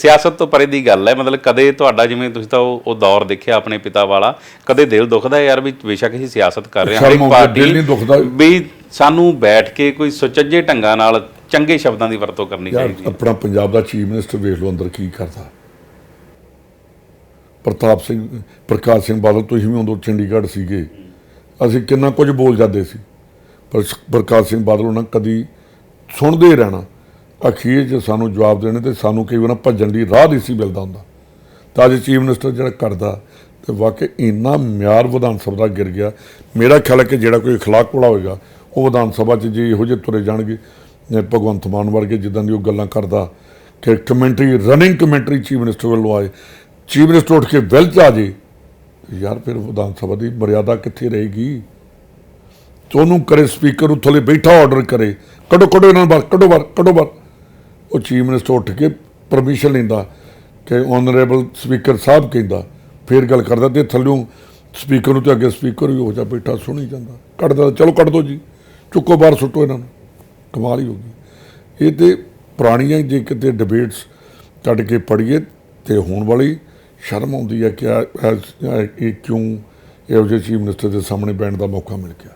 ਸਿਆਸਤ ਤੋਂ ਪਰੇ ਦੀ ਗੱਲ ਹੈ ਮਤਲਬ ਕਦੇ ਤੁਹਾਡਾ ਜਿਵੇਂ ਤੁਸੀਂ ਤਾਂ ਉਹ ਉਹ ਦੌਰ ਦੇਖਿਆ ਆਪਣੇ ਪਿਤਾ ਵਾਲਾ ਕਦੇ ਦਿਲ ਦੁਖਦਾ ਯਾਰ ਵੀ ਬੇਸ਼ੱਕ ਅਸੀਂ ਸਿਆਸਤ ਕਰ ਰਹੇ ਹਾਂ? ਇੱਕ ਦਿਲ ਨਹੀਂ ਪਾਰਟੀ ਦੁਖਦਾ। ਵੀ ਸਾਨੂੰ ਬੈਠ ਕੇ ਕੋਈ ਸੁਚੱਜੇ ਢੰਗਾਂ ਨਾਲ ਚੰਗੇ ਸ਼ਬਦਾਂ ਦੀ ਵਰਤੋਂ ਕਰਨੀ ਯਾਰ ਚਾਹੀਦੀ ਹੈ। ਆਪਣਾ ਪੰਜਾਬ ਦਾ ਚੀਫ ਮਿਨਿਸਟਰ ਵੇਖ ਲਓ ਅੰਦਰ ਕੀ ਕਰਦਾ। ਪ੍ਰਤਾਪ ਸਿੰਘ ਪ੍ਰਕਾਸ਼ ਸਿੰਘ ਬਾਦਲ ਤੁਸੀਂ ਵੀ ਉਦੋਂ ਚੰਡੀਗੜ੍ਹ ਸੀਗੇ। ਅਸੀਂ ਕਿੰਨਾ ਕੁਝ ਬੋਲ ਜਾਂਦੇ ਸੀ। ਪਰ ਸ- ਪ੍ਰਕਾਸ਼ ਸਿੰਘ ਬਾਦਲ ਉਹਨਾਂ ਕਦੀ ਸੁਣਦੇ ਰਹਿਣਾ। ਅਖੀਰ 'ਚ ਸਾਨੂੰ ਜਵਾਬ ਦੇਣੇ ਤੇ ਸਾਨੂੰ ਕਈ ਵਾਰ ਭੱਜਣ ਦੀ ਰਾਹ ਨਹੀਂ ਸੀ ਮਿਲਦਾ ਹੁੰਦਾ ਤਾਂ ਅੱਜ ਚੀਫ ਮਿਨਿਸਟਰ ਜਿਹੜਾ ਕਰਦਾ ਤੇ ਵਾਕਈ ਇੰਨਾ ਮਿਆਰ ਵਿਧਾਨ ਸਭਾ ਦਾ ਗਿਰ ਗਿਆ ਮੇਰਾ ਖਿਆਲ ਹੈ ਕਿ ਜਿਹੜਾ ਕੋਈ اخلاق ਵਾਲਾ ਹੋਏਗਾ ਉਹ ਵਿਧਾਨ ਸਭਾ 'ਚ ਜੇ ਇਹੋ ਜਿਹੇ ਤੁਰੇ ਜਾਣਗੇ ਜਿਵੇਂ ਭਗਵੰਤ ਮਾਨ ਵਰਗੇ ਜਿੱਦਾਂ ਦੀ ਉਹ ਗੱਲਾਂ ਕਰਦਾ ਕਿ commentary running commentary chief minister ਵੱਲੋਂ ਆਏ ਚੀਫ ਮਿਨਿਸਟਰ ਉੱਠ ਕੇ ਵੈਲ 'ਚ ਆ ਜੇ ਯਾਰ ਫਿਰ ਵਿਧਾਨ ਸਭਾ ਦੀ ਮਰਿਆਦਾ ਕਿੱਥੇ ਰਹੇਗੀ ਤੇ ਉਹਨੂੰ ਕਰੇ ਸਪੀਕਰ ਨੂੰ ਥੱਲੇ ਬੈਠਾ ਆਰਡਰ ਕਰੇ ਕੱਢੋ ਕੱਢੋ ਇਹਨਾਂ ਨੂੰ ਬਾਹਰ ਕੱਢੋ ਬਾਹਰ ਕੱਢੋ ਬਾਹਰ ਉਹ ਚੀਫ ਮਿਨਿਸਟਰ ਉੱਠ ਕੇ ਪਰਮਿਸ਼ਨ ਲੈਂਦਾ ਕਿ ਆਨਰੇਬਲ ਸਪੀਕਰ ਸਾਹਿਬ ਕਹਿੰਦਾ, ਫੇਰ ਗੱਲ ਕਰਦਾ ਤੇ ਥੱਲਿਓਂ ਸਪੀਕਰ ਨੂੰ ਤੇ ਅੱਗੇ ਸਪੀਕਰ ਵੀ ਹੋ ਜਾ ਬੈਠਾ, ਸੁਣੀ ਜਾਂਦਾ। ਕੱਢਦਾ, ਚਲੋ ਕੱਢ ਦੋ ਜੀ, ਚੁੱਕੋ ਬਾਹਰ, ਸੁੱਟੋ ਇਹਨਾਂ ਨੂੰ। ਕਮਾਲ ਹੀ ਹੋ ਗਈ। ਇਹ ਤੇ ਪੁਰਾਣੀਆਂ ਜੇ ਕਿਤੇ ਡਿਬੇਟਸ ਕੱਢ ਕੇ ਪੜ੍ਹੀਏ ਤੇ ਹੋਣ ਵਾਲੀ ਸ਼ਰਮ ਆਉਂਦੀ ਹੈ ਕਿ ਇਹ ਕਿਉਂ ਇਹੋ ਜਿਹੇ ਚੀਫ ਮਿਨਿਸਟਰ ਦੇ ਸਾਹਮਣੇ ਬੈਠਣ ਦਾ ਮੌਕਾ ਮਿਲ ਗਿਆ।